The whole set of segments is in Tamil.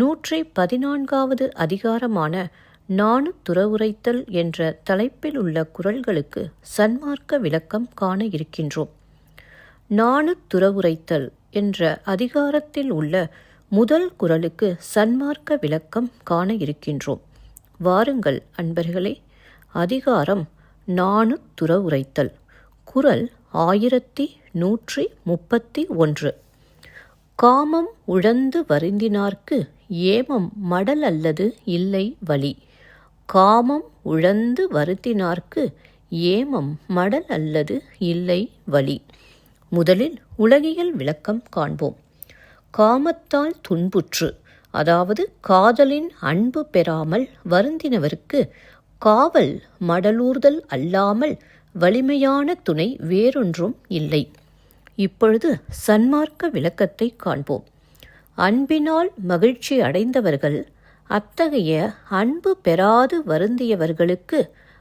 நூற்றி பதினான்காவது அதிகாரமான நாணு துறவுரைத்தல் என்ற தலைப்பில் உள்ள குரல்களுக்கு சன்மார்க்க விளக்கம் காண இருக்கின்றோம். நாணு துறவுரைத்தல் என்ற அதிகாரத்தில் உள்ள முதல் குரலுக்கு சன்மார்க்க விளக்கம் காண இருக்கின்றோம். வாருங்கள் அன்பர்களே அதிகாரம் நாணு துறவுரைத்தல். குரல் ஆயிரத்தி நூற்றி முப்பத்தி ஒன்று. காமம் உழந்து வருந்தினார்க்கு ஏமம் மடல் அல்லது இல்லை வலி காமம் உழந்து வருத்தினார்க்கு ஏமம் மடல் அல்லது இல்லை வலி முதலில் உலகியல் விளக்கம் காண்போம். காமத்தால் துன்புற்று அதாவது காதலின் அன்பு பெறாமல் வருந்தினவருக்கு காவல் மடலூர்தல் அல்லாமல் வலிமையான துணை வேறொன்றும் இல்லை. இப்பொழுது சன்மார்க்க விளக்கத்தை காண்போம். அன்பினால் மகிழ்ச்சி அடைந்தவர்கள் அத்தகைய அன்பு பெறாது வருந்தியவர்களுக்கு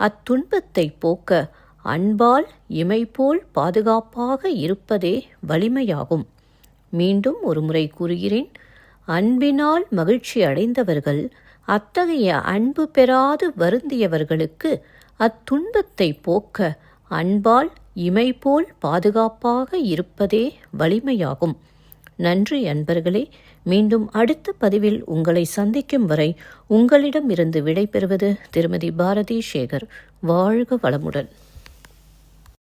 அத்துன்பத்தை போக்க அன்பால் இமைபோல் பாதுகாப்பாக இருப்பதே வலிமையாகும். மீண்டும் ஒருமுறை கூறுகிறேன் அன்பினால் மகிழ்ச்சி அடைந்தவர்கள் அத்தகைய அன்பு பெறாது வருந்தியவர்களுக்கு அத்துன்பத்தை போக்க அன்பால் இமைபோல் பாதுகாப்பாக இருப்பதே வலிமையாகும். நன்றி அன்பர்களே மீண்டும் அடுத்த பதிவில் உங்களை சந்திக்கும் வரை உங்களிடமிருந்து விடைபெறுவது திருமதி பாரதி சேகர். வாழ்க வளமுடன்.